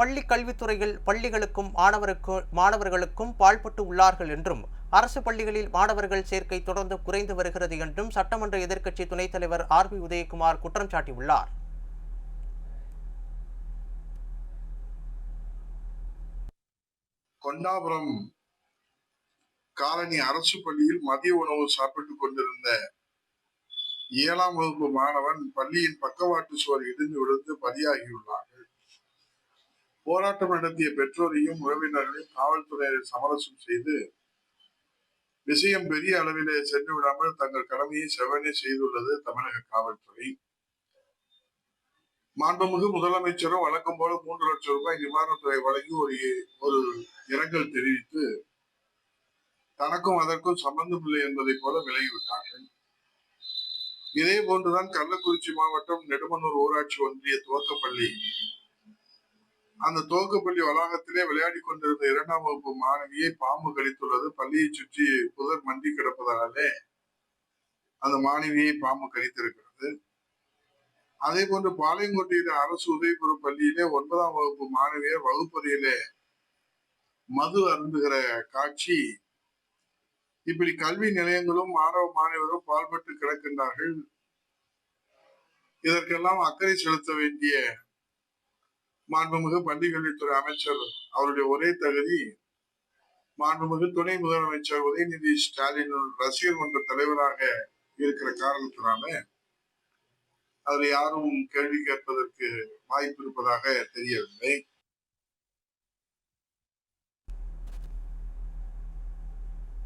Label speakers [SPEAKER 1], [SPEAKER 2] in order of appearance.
[SPEAKER 1] பள்ளி கல்வித்துறையில் பள்ளிகளுக்கும் மாணவருக்கு மாணவர்களுக்கும் பாழ்பட்டு உள்ளார்கள் என்றும் அரசு பள்ளிகளில் மாணவர்கள் சேர்க்கை தொடர்ந்து குறைந்து வருகிறது என்றும் சட்டமன்ற எதிர்க்கட்சி துணைத் தலைவர் ஆர் பி உதயகுமார் குற்றம் சாட்டியுள்ளார்.
[SPEAKER 2] கொண்டாபுரம் காலனி அரசு பள்ளியில் மதிய உணவு சாப்பிட்டுக் கொண்டிருந்த ஏழாம் வகுப்பு மாணவன் பள்ளியின் பக்கவாட்டு சுவர் இடிந்து விழுந்து பலியாகியுள்ளான். போராட்டம் நடத்திய பெற்றோரையும் உறவினர்களையும் காவல்துறையினர் சமரசம் செய்து விஷயம் பெரிய அளவிலே சென்று விடாமல் தங்கள் கடமையை செவனே செய்துள்ளது தமிழக காவல்துறை. மாண்புமிகு முதலமைச்சரும் வழக்கம் போல மூன்று லட்சம் ரூபாய் நிவாரணத்துறை வழங்கி ஒரு ஒரு இரங்கல் தெரிவித்து தனக்கும் அதற்கும் சம்பந்தம் இல்லை என்பதை போல விலகிவிட்டார்கள். இதே போன்றுதான் கள்ளக்குறிச்சி மாவட்டம் நெடுமனூர் ஊராட்சி ஒன்றிய துவக்கப்பள்ளி அந்த துவக்கப்பள்ளி வளாகத்திலே விளையாடி கொண்டிருந்த இரண்டாம் வகுப்பு மாணவியை பாம்பு கடித்துள்ளது. பள்ளியை சுற்றி புதர் மண்டி கிடப்பதாலே அந்த மாணவியை பாம்பு கடித்திருக்கிறது. அதே போன்று பாளையங்கோட்டையில அரசு உதவிபுர பள்ளியிலே ஒன்பதாம் வகுப்பு மாணவியர் வகுப்பறையிலே மது அருந்துகிற காட்சி. இப்படி கல்வி நிலையங்களும் மாணவ மாணவரும் பால்பட்டு கிடக்கின்றார்கள். இதற்கெல்லாம் அக்கறை செலுத்த வேண்டிய மாண்புமிகு பள்ளிக்கல்வித்துறை அமைச்சர் அவருடைய ஒரே தகுதி மாண்புமிகு துணை முதலமைச்சர் உதயநிதி ஸ்டாலின் ரசிகர் மன்ற தலைவராக இருக்கிற காரணத்தினால அதில் யாரும் கேள்வி கேட்பதற்கு வாய்ப்பு இருப்பதாக தெரியவில்லை.